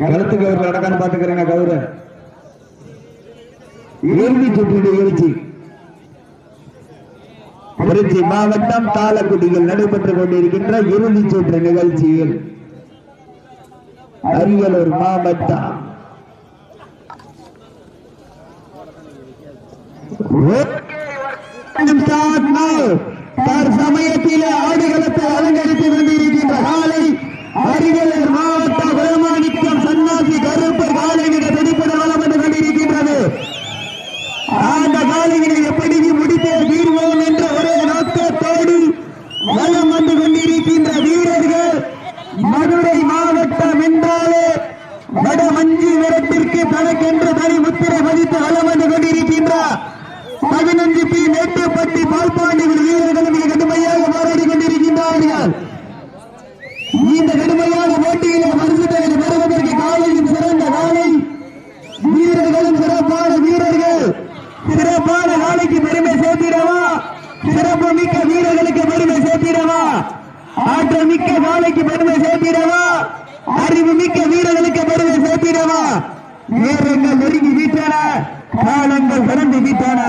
கழுத்து கவுரு அடக்கான்னு பாத்துக்கிறேங்க கவுரு இறுதி சுற்று நிகழ்ச்சி திருச்சி மாவட்டம் தாளக்குடியில் நடைபெற்றுக் கொண்டிருக்கின்ற இறுதி சுற்று நிகழ்ச்சியில் அரியலூர் மாவட்டம் தற்சமயத்திலே ஆடுகளத்தை அலங்கரித்து கொண்டிருக்கின்ற காலை மாவட்ட வருமானிக்கம் சன்னாசி கருப்பு காலை மிக வெடிப்பட வளம் வந்து கொண்டிருக்கின்றது அந்த காலைகளை எப்படி முடித்தே தீர்வோம் என்ற ஒரே நோக்கத்தோடு வலம் வந்து கொண்டிருக்கின்ற வீரர்கள் மதுரை மாவட்டம் என்றாலே வட வடமஞ்சி நிறத்திற்கு தனக்கென்று தனி முத்திரை பதித்து வலம் வந்து கொண்டிருக்கின்றார் பதினஞ்சு பி மேட்டுப்பட்டி பால்பாண்டி வீரர்கள் மிக கடுமையாக போராடி கொண்டிருக்கின்றார்கள். இந்த கடுமையான போட்டியிலே மருந்துகளை வருவதற்கு காலையும் சிறந்த காலை. வீரர்களும் சிறப்பான வீரர்கள். சிறப்பான நாளைக்கு பெருமை சேர்த்திடவா? சிறப்பு மிக்க வீரர்களுக்கு பெருமை சேர்த்திடவா? ஆற்றல் மிக்க நாளைக்கு பெருமை சேர்த்திடவா? அறிவு மிக்க வீரர்களுக்கு பெருமை சேர்த்திடவா? நேரங்கள் நெருங்கி வீட்டன. காலங்கள் கடந்து வீட்டன.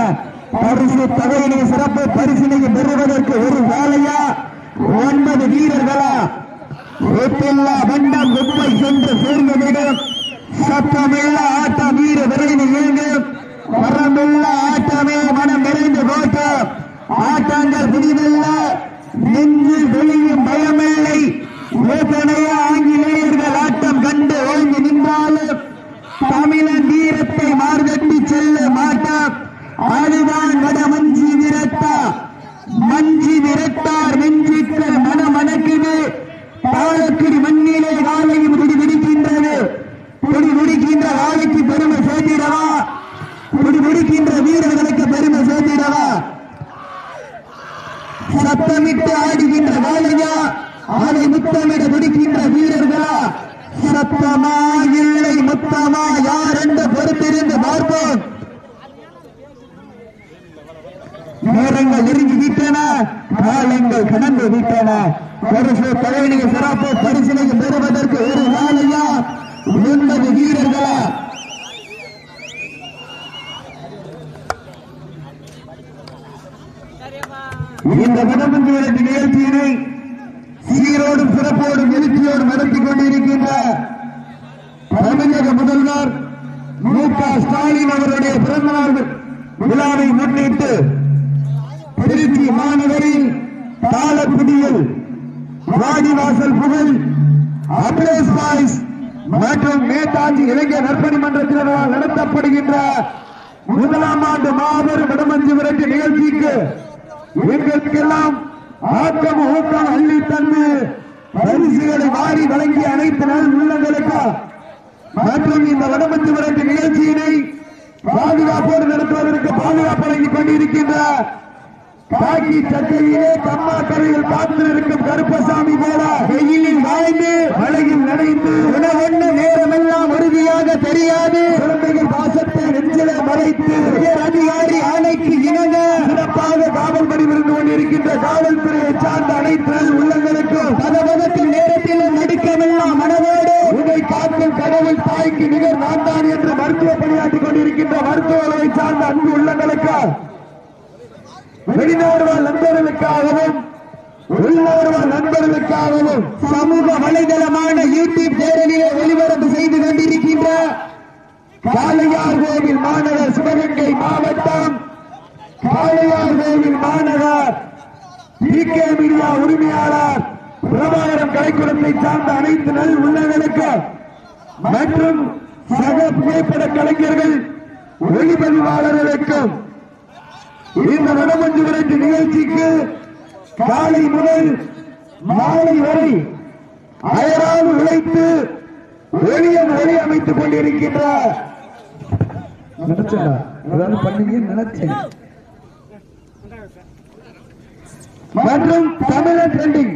பரிசு தொகையினை சிறப்பு பரிசினை பெறுவதற்கு ஒரு வேலையா ஒன்பது வீரர்களா? ஒப்பில்லா வண்டம் குப்பை சென்று சேர்ந்தவிடம் சத்தமில்ல ஆட்டம் வீர விரைந்து இயங்கும் வரமில்ல ஆட்டமே மனம் நிறைந்து கோட்டம் ஆட்டங்கள் புதிதல்ல. நெஞ்சு வெளியும் பயமில்லை. ஏற்கனவே ஆங்கிலேயர்கள் ஆட்டம் கண்டு ஓங்கி நின்றாலும் தமிழன் வீரத்தை மார்கட்டி செல்ல மாட்டார். அதுதான் வட மஞ்சி விரட்டா மஞ்சி விரட்டார் நெஞ்சிக்க மனமணக்குது தாளக்குடி மண்ணிலே காலையும் குடி குடிக்கின்றது குடி குடிக்கின்ற காலைக்கு பெருமை சேர்த்திடவா குடி குடிக்கின்ற வீரர்களுக்கு பெருமை சேர்த்திடவா சத்தமிட்டு ஆடுகின்ற காலையா அதை முத்தமிட துடிக்கின்ற வீரர்களா சத்தமா இல்லை முத்தமா யார் என்று பொறுத்திருந்து பார்ப்போம் நேரங்கள் நெருங்கி விட்டன காலங்கள் கடந்து விட்டன. பரிசு தலைவனிக சிறப்பு பரிசினை பெறுவதற்கு ஒரு நாளையா? ஒன்பது வீரர்களா? இந்த வடமஞ்சு விளக்கு நிகழ்ச்சியினை சீரோடும் சிறப்போடும் எழுச்சியோடும் நடத்திக் கொண்டிருக்கின்ற தமிழக முதல்வர் மு க ஸ்டாலின் அவருடைய பிறந்தநாள் விழாவை முன்னிட்டு திருச்சி மாநகரில் தாளக்குடியில் வாடிவாசல் புகழ் அபிலேஷ் பாய்ஸ் மற்றும் நேதாஜி இளைஞர் நற்பணி மன்றத்தினரால் நடத்தப்படுகின்ற முதலாம் ஆண்டு மாபெரும் வடமஞ்சு விரட்டு நிகழ்ச்சிக்கு எங்களுக்கெல்லாம் ஆக்கம் ஊக்கம் அள்ளி தந்து பரிசுகளை வாரி வழங்கிய அனைத்து நல் உள்ளங்களுக்கு மற்றும் இந்த வடமஞ்சு விரட்டு நிகழ்ச்சியினை பாதுகாப்போடு நடத்துவதற்கு பாதுகாப்பு வழங்கிக் கொண்டிருக்கின்ற காக்கி சட்டையிலே கம்மா கரையில் பார்த்து இருக்கும் கருப்பசாமி போல வெயிலில் வாழ்ந்து மழையில் நனைந்து உணவொண்ணு நேரமெல்லாம் உறுதியாக தெரியாது. குழந்தைகள் பாசத்தை நெஞ்சில மறைத்து உயர் அதிகாரி ஆணைக்கு இணங்க சிறப்பாக காவல் பணிபுரிந்து கொண்டிருக்கின்ற காவல்துறையை சார்ந்த அனைத்து உள்ளங்களுக்கும் பதபதத்தில் நேரத்தில் நடுக்கமெல்லாம் மனதோடு உன்னை காக்கும் கடவுள் தாய்க்கு நிகர் நான் தான் என்று மருத்துவ பணியாற்றிக் கொண்டிருக்கின்ற மருத்துவரை சார்ந்த அன்பு உள்ளங்களுக்கு வெளிநாடு நண்பர்களுக்காகவும் உள்ளூர் நண்பர்களுக்காகவும் சமூக வலைதளமான யூடியூப் சேனலிலே ஒளிபரப்பு செய்து கொண்டிருக்கின்ற காளையார் கோவில் மாநகர் சிவகங்கை மாவட்டம் காளையார் கோவில் மாநகர் பிகே மீடியா உரிமையாளர் பிரபாகரம் கலைக்குளத்தை சார்ந்த அனைத்து நல் உள்ளங்களுக்கு மற்றும் சக புகைப்பட கலைஞர்கள் ஒளிப்பதிவாளர்களுக்கும் இந்த வடமஞ்சு விரட்டு நிகழ்ச்சிக்கு காலை முதல் மாலை வரை அயராது உழைத்து ஒளியன் ஒளி அமைத்துக் கொண்டிருக்கின்ற மற்றும் தமிழன் ட்ரெண்டிங்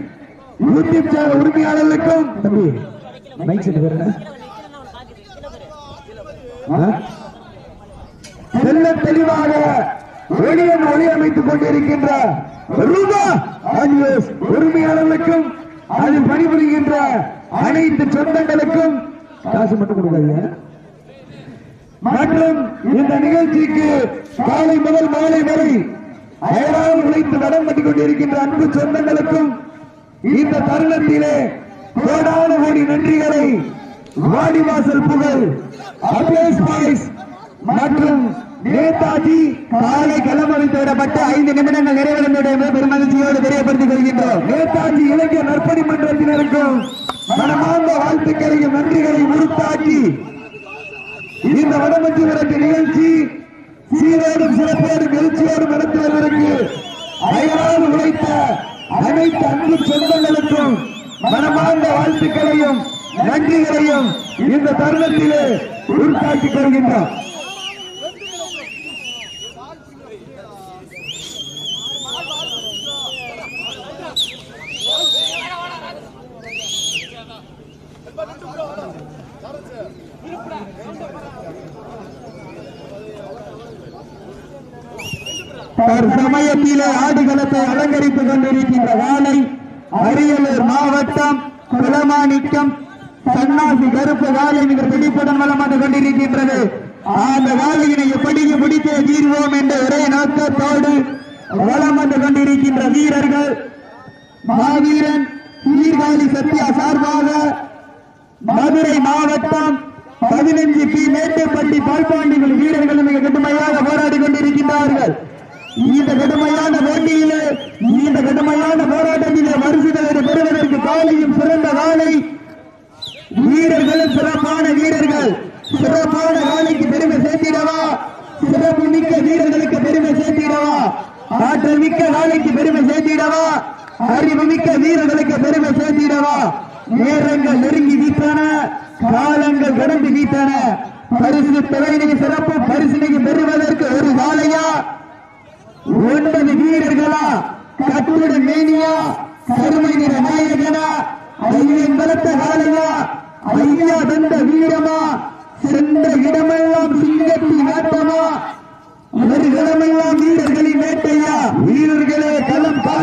யூடியூப் சேனல் உரிமையாளர்களுக்கும் செல்ல தெளிவாக ஒளியன் ஒளி அமைத்துக் கொண்டிருக்கின்ற உரிமையாளர்களுக்கும் அதில் பணிபுரிகின்ற அனைத்து சொந்தங்களுக்கும் காசு மட்டும் கொடுக்காதீங்க. மற்றும் இந்த நிகழ்ச்சிக்கு காலை முதல் மாலை வரை அயரால் உழைத்து வடம் கட்டிக் கொண்டிருக்கின்ற அன்பு சொந்தங்களுக்கும் இந்த தருணத்திலே கோடான கோடி நன்றிகளை வாடிவாசல் புகழ் அபேஸ் பாய்ஸ் மற்றும் நேதாஜி காலை களமறித்து விடப்பட்டு ஐந்து நிமிடங்கள் நிறைவடைந்த பெருமகிழ்ச்சியோடு தெரியப்படுத்திக் கொள்கின்றோம். நேதாஜி இளைஞர் நற்பணி மன்றத்தினருக்கும் மனமார்ந்த வாழ்த்துக்களையும் நன்றிகளையும் உறுத்தாக்கி இந்த வடமஞ்சி விரட்டு நிகழ்ச்சி சீரோடும் சிறப்போடும் எழுச்சியோடும் நடத்தி வருவதற்கு அயராது உழைத்த அனைத்து அன்பு சொந்தங்களுக்கும் மனமார்ந்த வாழ்த்துக்களையும் நன்றிகளையும் இந்த தருணத்திலே உருத்தாக்கிக் கொள்கின்றோம். தற்சமயத்திலே ஆடுகளத்தை அலங்கரித்துக் கொண்டிருக்கின்ற வாழை அரியலூர் மாவட்டம் குலமாணிக்கம் சன்னாசி கருப்பு காலை மிக பிடிப்புடன் வளம் வந்து கொண்டிருக்கின்றது. அந்த காலையினை எப்படிக்கு பிடித்தே தீர்வோம் என்ற ஒரே நோக்கத்தோடு வளம் வந்து கொண்டிருக்கின்ற வீரர்கள் மகாவீரன் சீர்காழி சத்யா சார்பாக மதுரை மாவட்டம் பதினஞ்சு பி மேட்டுப்பட்டி பால்பாண்டிகள் வீரர்கள் மிக கடுமையாக போராடி கொண்டிருக்கின்றார்கள். இந்த கடுமையான வேண்டியிலே இந்த கடுமையான போராட்டத்திலே பரிசுகளை பெறுவதற்கு காலையும் சிறந்த காலை. வீரர்களும் சிறப்பான வீரர்கள். சிறப்பான காலைக்கு பெருமை சேர்த்திடவா? சிறப்பு மிக்க வீரர்களுக்கு பெருமை சேர்த்திடவா? ஆற்றல் மிக்க காலைக்கு பெருமை சேர்த்திடவா? அறிவு மிக்க வீரர்களுக்கு பெருமை சேர்த்திடவா? நேரங்கள் நெருங்கி வீட்டன காலங்கள் கடந்து வீட்டன பரிசு தலைநிலை சிறப்பு பரிசு பெறுவதற்கு ஒரு காலையா? ஒன்பது வீரர்களா? கட்டுட மேனியா கருமை நிற நாயகனா ஐயன் பலத்த காலையா ஐயா தந்த வீரமா சென்ற இடமெல்லாம் சிங்கத்தின் நாட்டமா? ஒரு இடமெல்லாம் வீரர்களின் வேட்டையா? வீரர்களே களம் காலைக்கா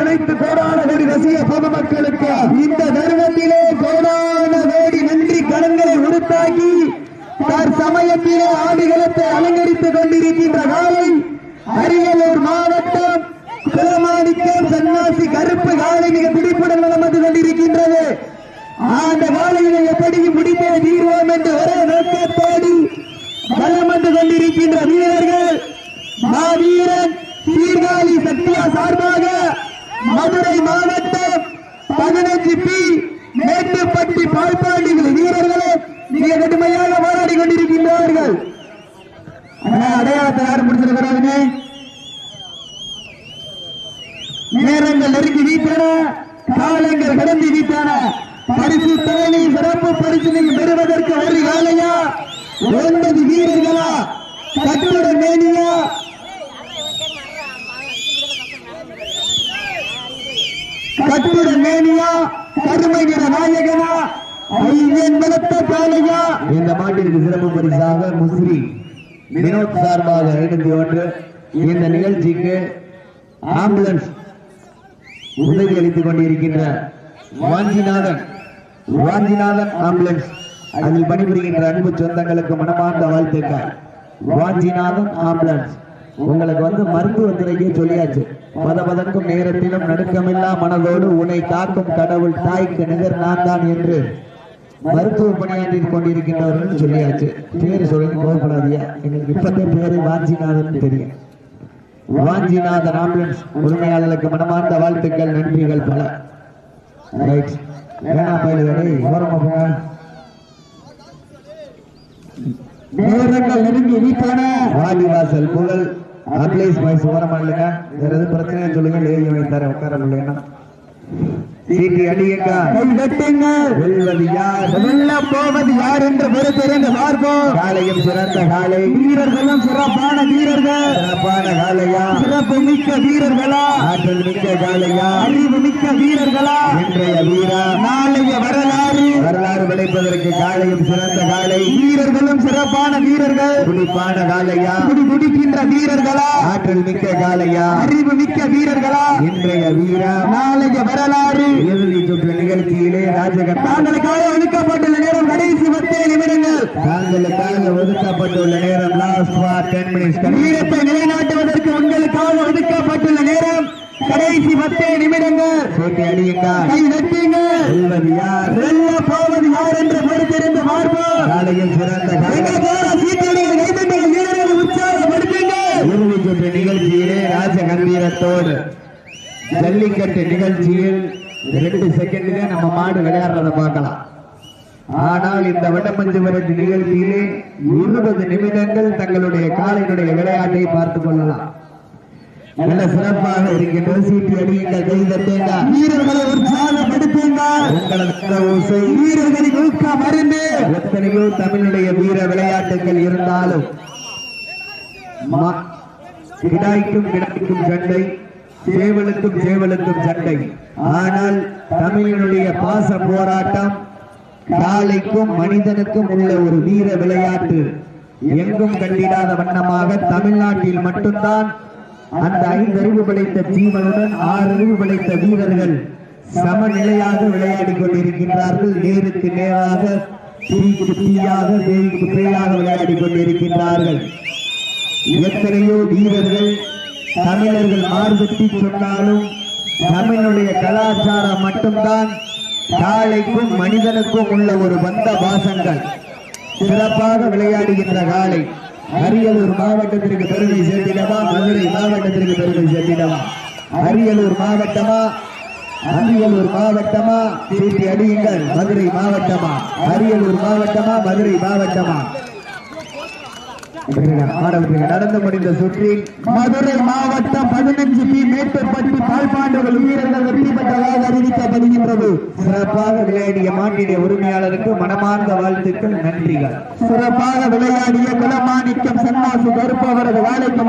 அனைத்து கோடான ரசிக பொதுமக்களுக்கு இந்த தருணத்திலே கோடான நன்றி கடன்களை உருத்தாக்கி தற்சமயத்திலே ஆடுகளத்தை அலங்கரித்துக் கொண்டிருக்கின்ற காலை அரியலூர் மாவட்டம் குலமாணிக்கம் சன்னாசி கருப்பு காலை மிக பிடிப்புடன் வளம் வந்து கொண்டிருக்கின்றது. அந்த காலையினை எப்படியும் முடித்தே தீர்வோம் என்று ஒரே நோக்கத்தோடு வளம் வந்து கொண்டிருக்கின்ற வீரர்கள். மாவீரன் சீர்காழி சத்யா சார்பாக மதுரை மாவட்டம் பதினஞ்சு பி மேட்டுப்பட்டி பால்பாண்டி வீரர்களே மிக கடுமையாக போராடி கொண்டிருக்கின்றார்கள். அடையாளத்தை யாரும் முடிச்சிருக்கிறாருங்க நேரங்கள் நெருங்கி வீட்டன காலங்கள் கடந்து வீட்டன பரிசு தலைமை சிறப்பு பரிசினை பெறுவதற்கு ஒரு காலையா? ஒன்பது வீரர்களா? கட்டுரை மேனியா? கட்டுரை மேனியா கருமை நிற நாயகனா ஐயன் பலத்த காலையா இந்த மாட்டிற்கு சிறப்பு பரிசாக முஸ்ரி வினோத் சார்பாக ஐநூத்தி ஒன்று இந்த நிகழ்ச்சிக்கு ஆம்புலன்ஸ் உதவி அளித்துக் கொண்டிருக்கின்ற வாஞ்சிநாதன் வாஞ்சிநாதன் ஆம்புலன்ஸ். அதில் பணிபுரிகின்ற அன்பு சொந்தங்களுக்கு மனமார்ந்த வாழ்த்துக்கள். வாஞ்சிநாதன் ஆம்புலன்ஸ். உங்களுக்கு வந்து மருத்துவத்துறைக்கே சொல்லியாச்சு. பத பதக்கும் நேரத்திலும் நடுக்கமில்லா மனதோடு உன்னை காக்கும் கடவுள் தாய்க்கு நிகர் நான் தான் என்று மருத்துவ பணியாற்றி கொண்டிருக்கின்றவர்கள் சொல்லியாச்சு. பேரு சொல்லி கோபப்படாதியா எங்களுக்கு இப்பத்தே பேரு வாஞ்சிநாதன் தெரியும். வாஞ்சிநாதன் ஆம்புலன்ஸ். உரிமையாளர்களுக்கு மனமார்ந்த வாழ்த்துக்கள் நன்றிகள் பல. ரைட் வேணா பயிலுகளை ஓரமா போங்க. நேரங்கள் நெருங்கி வீட்டான வாலிவாசல் புகழ். அட்லீஸ்ட் பாய்ஸ் ஓரமா இல்லைங்க வேற எதுவும் பிரச்சனைன்னு சொல்லுங்க. லேடி வைத்தார உட்கார முடியலன்னா. சீட்டி அடியுங்க. கை தட்டுங்க. வெல்வது யார்? வெல்ல போவது யார் என்று பொறுத்திருந்து பார்ப்போம். காலையும் சிறந்த காலை. வீரர்களும் சிறப்பான வீரர்கள். சிறப்பான காலையா? சிறப்பு மிக்க வீரர்களா? ஆற்றல் மிக்க காலையா? அறிவு மிக்க வீரர்களா? இன்றைய வீரா? நாளைய வரலாறு. வரலாறு விளைப்பதற்கு காலையும் சிறந்த காலை. வீரர்களும் சிறப்பான வீரர்கள். துடிப்பான காலையா? துடி துடிக்கின்ற வீரர்களா? ஆற்றல் மிக்க காலையா? அறிவு மிக்க வீரர்களா? இன்றைய வீரா? நாளைய வரலாறு. இறுதி சுற்று நிகழ்ச்சியிலே ராஜகட்டா தாங்களுக்காக ஒதுக்கப்பட்டுள்ள நேரம் கடைசி பத்தே நிமிடங்கள். தாங்களுக்காக ஒதுக்கப்பட்டுள்ள நேரம் லாஸ்ட் ஃபார் டென் மினிட்ஸ் வீரத்தை நிலைநாட்டுவதற்கு உங்களுக்காக ஒதுக்கப்பட்டுள்ள நேரம் கடைசி பத்தே நிமிடங்கள். சீட்டி அடியுங்க கை யார்? போவது யார் என்று பொறுத்திருந்து பார்ப்போம். காலையில் சிறந்த இறுதி சுற்று நிகழ்ச்சியிலே ராஜ கம்பீரத்தோடு ஜல்லிக்கட்டு நிகழ்ச்சியில் ரெண்டு செகண்ட்ல நம்ம மாடு விளையாடுறத பார்க்கலாம். ஆனால் இந்த வடமஞ்சு விரட்டு நிகழ்ச்சியிலே இருபது நிமிடங்கள் தங்களுடைய காலையினுடைய விளையாட்டை பார்த்துக் கொள்ளலாம். நல்ல சிறப்பாக இருக்கின்ற சீட்டி அடியுங்கள். கை தட்டுங்க வீரர்களை உற்சாகப்படுத்துங்க வீரர்களின் ஊக்க மருந்து எத்தனையோ தமிழுடைய வீர விளையாட்டுகள் இருந்தாலும் ம- கிடாய்க்கும் கிடாய்க்கும் சண்டை. சேவலுக்கும் சேவலுக்கும் சண்டை. ஆனால் தமிழினுடைய பாச போராட்டம் காளைக்கும் மனிதனுக்கும் உள்ள ஒரு வீர விளையாட்டு. எங்கும் கண்டிடாத வண்ணமாக தமிழ்நாட்டில் மட்டும்தான் அந்த ஐந்தறிவு படைத்த ஜீவனுடன் ஆறறிவு படைத்த வீரர்கள் சமநிலையாக விளையாடி கொண்டிருக்கின்றார்கள். நேருக்கு நேராக தீக்கு தீயாக தேய்க்கு பேயாக விளையாடி கொண்டிருக்கின்றார்கள். எத்தனையோ வீரர்கள் தமிழர்கள் மார்பட்டி சொன்னாலும் தமிழுடைய கலாச்சாரம் மட்டும்தான் காளைக்கும் மனிதனுக்கும் உள்ள ஒரு பந்த பாசங்கள். சிறப்பாக விளையாடுகின்ற காளை. அரியலூர் மாவட்டத்திற்கு பெருமை சேர்த்திடவா? மதுரை மாவட்டத்திற்கு பெருமை சேர்த்திடவா? அரியலூர் மாவட்டமா? அரியலூர் மாவட்டமா? திருப்பி அடியுங்கள். மதுரை மாவட்டமா? அரியலூர் மாவட்டமா? மதுரை மாவட்டமா? நடந்து முடிந்த சுற்றில் மதுரை மாவட்டம் பதினஞ்சு பி மேட்டுப்பட்டி பால்பாண்டவர்கள் வீரர்கள் வெற்றி பெற்றதாக அறிவிக்கப்படுகின்றது சிறப்பாக விளையாடிய மாட்டினுடைய உரிமையாளருக்கு மனமார்ந்த வாழ்த்துக்கள் நன்றிகள். சிறப்பாக விளையாடிய குலமாணிக்கம் சன்னாசி கருப்பு அவரது வேலைக்கு